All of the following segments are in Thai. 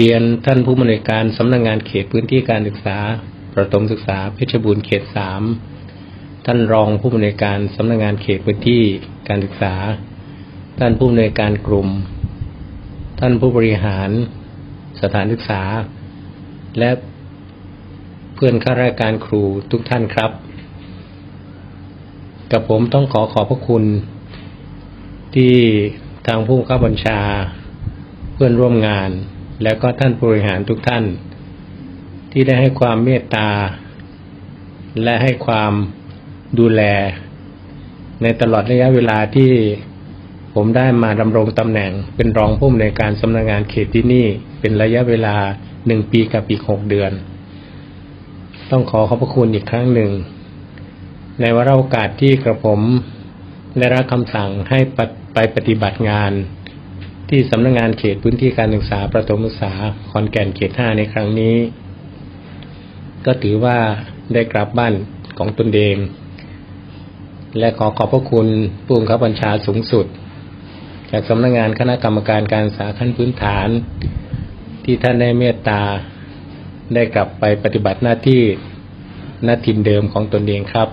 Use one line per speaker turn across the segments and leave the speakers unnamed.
เรียนท่านผู้อำนวยการสำนักงงานเขตพื้นที่การศึกษา ประถมศึกษาเพชรบูรณ์เขตสามท่านรองผู้อำนวยการสำนักงงานเขตพื้นที่การศึกษา ท่านผู้อำนวยการกลุ่ม ท่านผู้บริหารสถานศึกษา และเพื่อนข้าราชการครูทุกท่านครับ กับผมต้องขอขอบพระคุณ ที่ทางผู้บังคับบัญชา เพื่อนร่วมงาน แล้วก็ท่านผู้บริหารทุกท่าน ที่ได้ให้ความเมตตา และให้ความดูแล ในตลอดระยะเวลาที่ผมได้มาดำรงตำแหน่งเป็นรองผู้อำนวยการสำนักงานเขตที่นี่ เป็นระยะเวลาหนึ่งปีกับอีกหกเดือน ต้องขอขอบพระคุณอีกครั้งหนึ่ง ในวาระโอกาสที่กระผมได้รับคำสั่งให้ไปปฏิบัติงาน ที่สำนักงานเขตพื้นที่การศึกษาประถมศึกษาขอนแก่นเขตห้าในครั้งนี้ ก็ถือว่าได้กลับบ้านของตนเอง และขอขอบพระคุณผู้บังคับบัญชาสูงสุด จากสำนักงานคณะกรรมการการศึกษาขั้นพื้นฐาน ที่ท่านได้เมตตาได้กลับไปปฏิบัติหน้าที่หน้าทินเดิมของตนเองครับ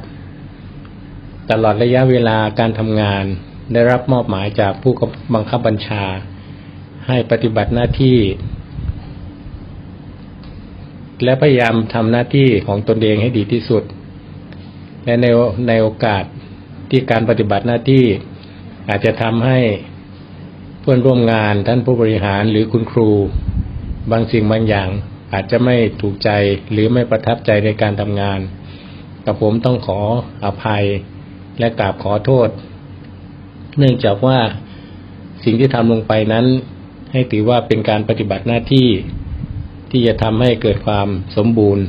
ตลอดระยะเวลาการทำงาน ได้รับมอบหมายจากผู้บังคับบัญชา ให้ปฏิบัติหน้าที่ และพยายามทำหน้าที่ของตนเองให้ดีที่สุด และในในโอกาสที่การปฏิบัติหน้าที่อาจจะทำให้เพื่อนร่วมงานท่านผู้บริหารหรือคุณครู บางสิ่งบางอย่างอาจจะไม่ถูกใจหรือไม่ประทับใจในการทำงานกับผมต้องขออภัยและกราบขอโทษ เนื่องจากว่าสิ่งที่ทำลงไปนั้น ให้ถือว่าเป็นการปฏิบัติหน้าที่ที่จะทำให้เกิดความสมบูรณ์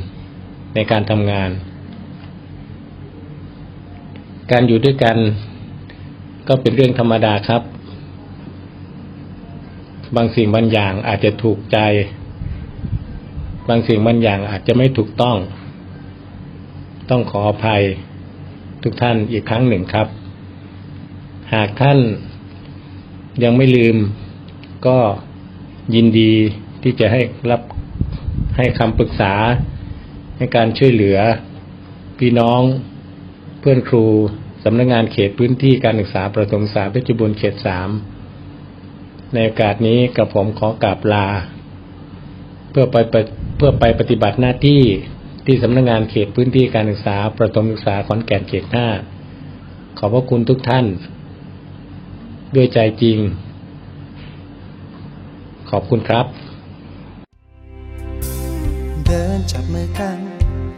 ในการทำงาน การอยู่ด้วยกันก็เป็นเรื่องธรรมดาครับ บางสิ่งบางอย่างอาจจะถูกใจ บางสิ่งบางอย่างอาจจะไม่ถูกต้อง ต้องขออภัยทุกท่านอีกครั้งหนึ่งครับ หากท่านยังไม่ลืมก็ยินดีที่จะให้รับให้คำปรึกษาในการช่วยเหลือ พี่น้องเพื่อนครูสำนักงงานเขตพื้นที่การศึกษาประถมศึกษาเพชรบูรณ์เขตสามในโอกาสนี้กับผมขอกราบลา เพื่อไปเพื่อไปปฏิบัติหน้าที่ที่สำนักงงานเขตพื้นที่การศึกษาประถมศึกษาขอนแก่นเขตห้าขอบพระคุณทุกท่าน ด้วยใจจริง ขอบคุณครับ
เดินจับมือกัน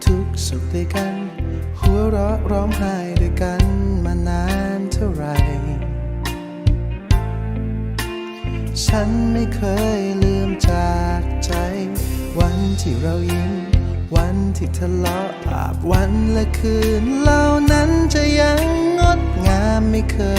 ทุกสุขด้วยกัน หัวเราะร้องไห้ด้วยกันมานานเท่าไหร่ฉันไม่เคยลืมจากใจ วันที่เรายิ้ม วันที่ทะเลาะอาบวันและคืนเหล่านั้นจะยังงดงามไม่เคย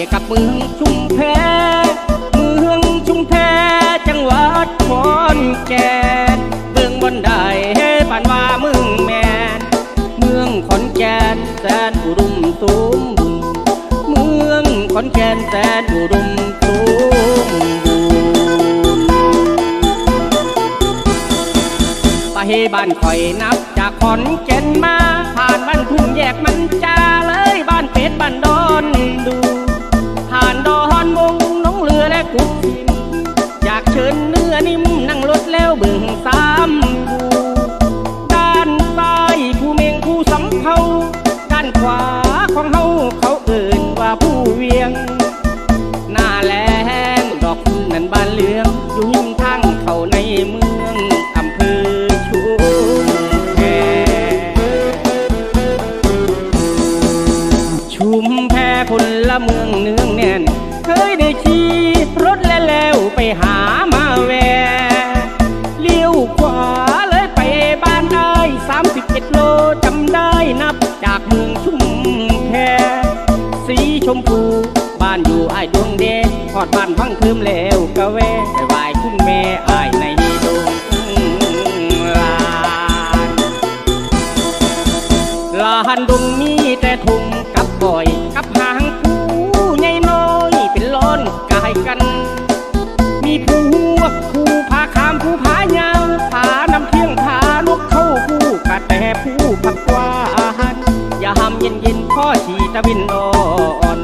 กล้กับเมื
องชุมแพ เมืองชุมแพ จังหวัดขอนแก่นเบื้องบนได้บ้านว่าเมืองแมนเมืองขอนแก่นแสนอุดมสมบูรณ์เมืองขอนแก่นแสนอุดมสมบูรณ์ไปบ้านคอยนับจากขอนแก่นมา ผ่านบ้านทุ่งแยกมันจาเลยบ้านเป็ดบ้านดอน บ้านอยู่ไอ้ดวงเดพอดบ้านพังคืมแล้วกะเวไปไหวคุณแม่ไอ้ในดวงลานลานดวงมีแต่ทุ่งกับบ่อยกับหางผู้ใหญ่น้อยเป็นล้นกายกัน มีผู้หัวผู้พาคามผู้พายาวพานำเที่ยงพาลูกเข้าผู้กะแต่ผู้ผักว่าอาหารยามเย็นเย็นพ่อชีตะวินอ่อน